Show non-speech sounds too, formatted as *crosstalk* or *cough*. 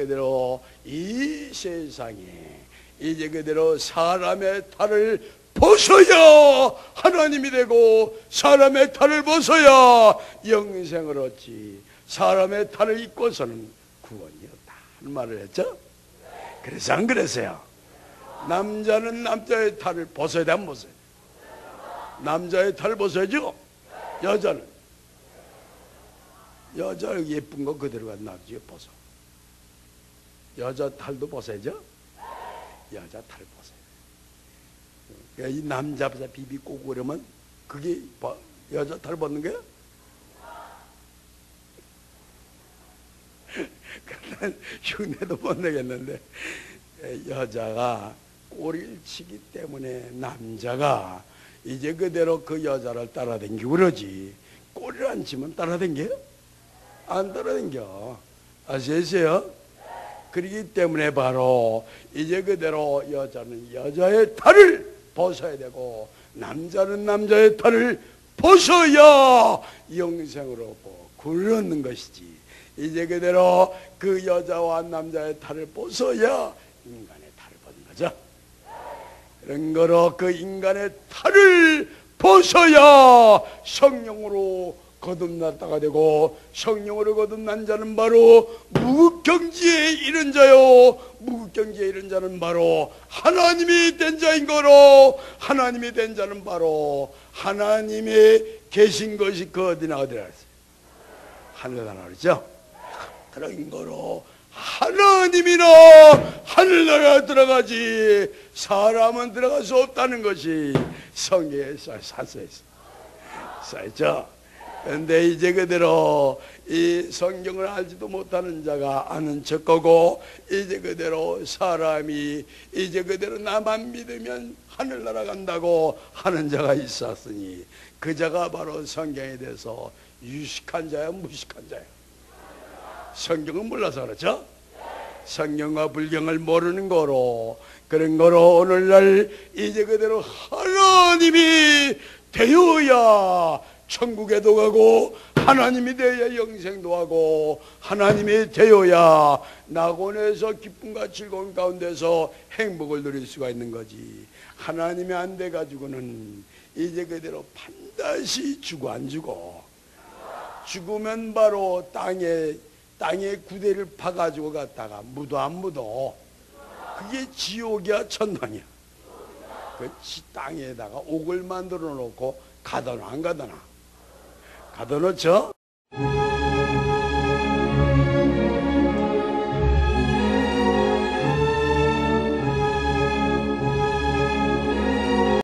그대로 이 세상에 이제 그대로 사람의 탈을 벗어야 하나님이 되고 사람의 탈을 벗어야 영생을 얻지. 사람의 탈을 입고서는 구원이 없다. 하는 말을 했죠? 그래서 안 그랬어요? 남자는 남자의 탈을 벗어야 벗어야 돼? 남자의 탈을 벗어야죠? 여자는? 여자 예쁜 거 그대로가 놔두지 벗어 여자 탈도 벗어야죠 여자 탈 벗어야 돼. 그러니까 이 남자 비비 꼬고 그러면 그게 버- 여자 탈 벗는 거야? *laughs* 그러면 흉내도 못 내겠는데 여자가 꼬리를 치기 때문에 남자가 이제 그대로 그 여자를 따라다니고 그러지 꼬리를 안 치면 따라다녀? 안 따라다녀 아시겠어요? 그러기 때문에 바로 이제 그대로 여자는 여자의 탈을 벗어야 되고 남자는 남자의 탈을 벗어야 영생으로 얻고 구원을 얻는 것이지. 이제 그대로 그 여자와 남자의 탈을 벗어야 인간의 탈을 벗는 거죠. 그런 거로 그 인간의 탈을 벗어야 성령으로 거듭났다가 되고 성령으로 거듭난 자는 바로 무극경지에 이른 자요. 무극경지에 이른 자는 바로 하나님이 된 자인 거로. 하나님이 된 자는 바로 하나님이 계신 것이 그 어디나 어디라 하늘나라 그러죠? 그런 거로 하나님이나 하늘나라 들어가지 사람은 들어갈 수 없다는 것이 성경에 써 있어 써있죠 근데 이제 그대로 이 성경을 알지도 못하는 자가 아는 척하고 이제 그대로 사람이 이제 그대로 나만 믿으면 하늘나라 간다고 하는 자가 있었으니 그 자가 바로 성경에 대해서 유식한 자야 무식한 자야 성경은 몰라서 그렇죠? 성경과 불경을 모르는 거로 그런 거로 오늘날 이제 그대로 하나님이 되어야 천국에도 가고 하나님이 되어야 영생도 하고 하나님이 되어야 낙원에서 기쁨과 즐거움 가운데서 행복을 누릴 수가 있는 거지. 하나님이 안 돼 가지고는 이제 그대로 반드시 죽어 안 죽어. 죽으면 바로 땅에 땅에 구대를 파가지고 갔다가 묻어 안 묻어. 그게 지옥이야 천당이야. 그 지- 땅에다가 옥을 만들어 놓고 가둬놔 안 가둬놔 Adon 8.